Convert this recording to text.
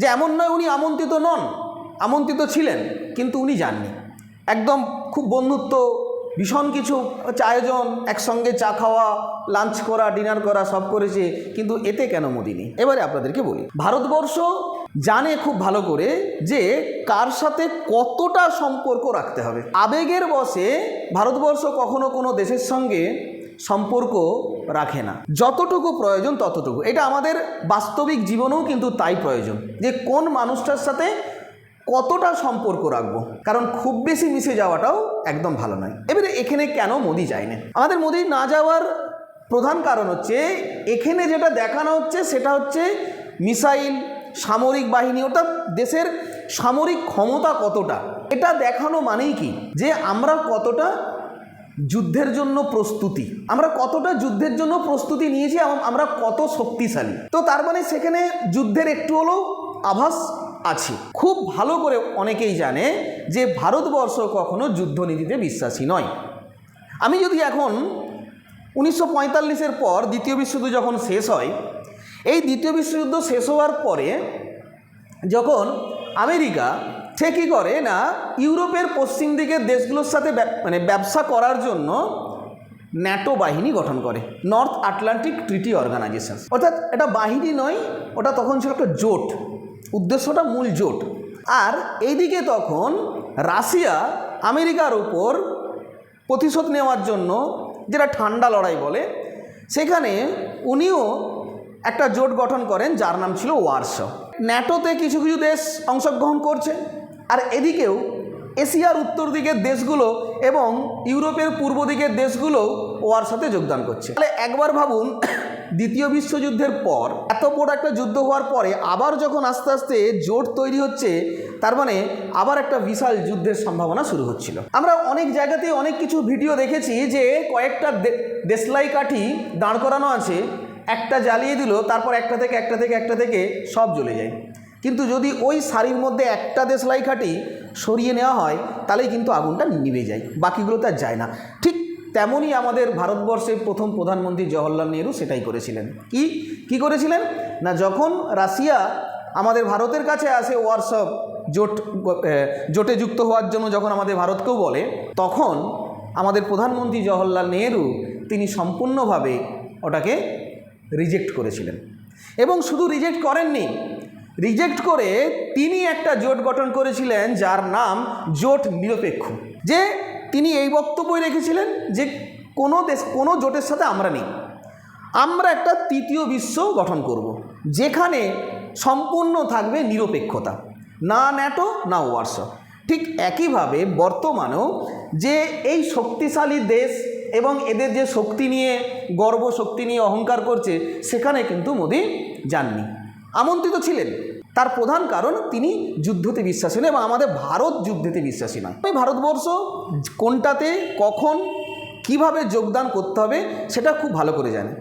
যে এমন নয় উনি আমন্ত্রিত নন, আমন্ত্রিত ছিলেন, কিন্তু উনি যাননি। একদম খুব বন্ধুত্ব, ভীষণ কিছু আয়োজন, একসঙ্গে চা খাওয়া লাঞ্চ করা ডিনার করা, সব করেছে, কিন্তু এতে কেন মোদি নেই এবারে আপনাদেরকে বলি, ভারতবর্ষ জানে খুব ভালো করে যে কার সাথে কতটা সম্পর্ক রাখতে হবে। আবেগের বসে ভারতবর্ষ কখনো কোনো দেশের সঙ্গে সম্পর্ক রাখে না। যতটুকু প্রয়োজন ততটুকু। এটা আমাদের বাস্তবিক জীবনেও কিন্তু তাই প্রয়োজন যে কোন মানুষটার সাথে কতটা সম্পর্ক রাখব। কারণ খুব বেশি মিশে যাওয়াটাও একদম ভালো নয়। এবারে এখানে কেন মোদি যায় না আমাদের মোদি না যাওয়ার প্রধান কারণ হচ্ছে, এখানে যেটা দেখানো হচ্ছে সেটা হচ্ছে মিসাইল, সামরিক বাহিনী, অর্থাৎ দেশের সামরিক ক্ষমতা কতটা। এটা দেখানো মানেই কি? যে আমরা কতটা যুদ্ধের জন্য প্রস্তুতি। আমরা কতটা যুদ্ধের জন্য প্রস্তুতি নিয়েছি এবং আমরা কত শক্তিশালী। তো তার মানে সেখানে যুদ্ধের একটু হলেও আভাস আছে। খুব ভালো করে অনেকেই জানে যে ভারতবর্ষ কখনো যুদ্ধনীতিতে বিশ্বাসী নয়। আমি যদি এখন উনিশশো পঁয়তাল্লিশের পর দ্বিতীয় বিশ্বযুদ্ধ যখন শেষ হয়, এই দ্বিতীয় বিশ্বযুদ্ধ শেষ হওয়ার পরে যখন আমেরিকা সে করে না, ইউরোপের পশ্চিম দিকের দেশগুলোর সাথে মানে ব্যবসা করার জন্য ন্যাটো বাহিনী গঠন করে, নর্থ আটলান্টিক ট্রিটি অর্গানাইজেশন। অর্থাৎ এটা বাহিনী নয়, ওটা তখন ছিল একটা জোট, উদ্দেশ্যটা মূল জোট। আর এইদিকে তখন রাশিয়া আমেরিকার উপর প্রতিশোধ নেওয়ার জন্য যেটা ঠান্ডা লড়াই বলে, সেখানে উনিও একটা জোট গঠন করেন যার নাম ছিল ওয়ার্স ন্যাটোতে কিছু কিছু দেশ অংশগ্রহণ করছে আর এদিকেও এশিয়ার উত্তর দিকের দেশগুলো এবং ইউরোপের পূর্ব দিকের দেশগুলো ওয়ার সাথে যোগদান করছে। তাহলে একবার ভাবুন, দ্বিতীয় বিশ্বযুদ্ধের পর, এত বড় একটা যুদ্ধ হওয়ার পরে আবার যখন আস্তে আস্তে জোট তৈরি হচ্ছে, তার মানে আবার একটা বিশাল যুদ্ধের সম্ভাবনা শুরু হচ্ছিল। আমরা অনেক জায়গাতে অনেক কিছু ভিডিও দেখেছি যে কয়েকটা দেশলাই কাঠি দাঁড় করানো আছে, একটা জ্বালিয়ে দিল, তারপর একটা থেকে একটা থেকে একটা থেকে সব জ্বলে যায়। কিন্তু যদি ওই শাড়ির মধ্যে একটা দেশলাই কাঠি সরিয়ে নেওয়া হয়, তাহলেই কিন্তু আগুনটা নিভে যায় বাকিগুলোতে আর যায় না। ঠিক তেমনই আমাদের ভারতবর্ষের প্রথম প্রধানমন্ত্রী জওহরলাল নেহরু সেটাই করেছিলেন। কি? কি করেছিলেন? না, যখন রাশিয়া আমাদের ভারতের কাছে আসে ওয়ার্কশপ, জোট জোটে যুক্ত হওয়ার জন্য যখন আমাদের ভারতকেও বলে, তখন আমাদের প্রধানমন্ত্রী জওহরলাল নেহরু তিনি সম্পূর্ণভাবে ওটাকে রিজেক্ট করেছিলেন। এবং শুধু রিজেক্ট করেননি রিজেক্ট করে তিনি একটা জোট গঠন করেছিলেন, যার নাম জোট নিরপেক্ষ। যে তিনি এই বক্তব্যই রেখেছিলেন যে কোনো দেশ, কোনো জোটের সাথে আমরা নেই। আমরা একটা তৃতীয় বিশ্ব গঠন করব। যেখানে সম্পূর্ণ থাকবে নিরপেক্ষতা, না ন্যাটো, না ওয়ার্স। ঠিক একইভাবে বর্তমানেও যে এই শক্তিশালী দেশ এবং এদের যে শক্তি নিয়ে, গর্ব শক্তি নিয়ে অহংকার করছে, সেখানে কিন্তু মোদি যাননি। আমন্ত্রিত ছিলেন। তার প্রধান কারণ তিনি যুদ্ধতে বিশ্বাসী নয় এবং আমাদের ভারত যুদ্ধতে বিশ্বাসী নয়। এই ভারতবর্ষ কোনটাতে, কখন, কীভাবে যোগদান করতে হবে সেটা খুব ভালো করে জানে।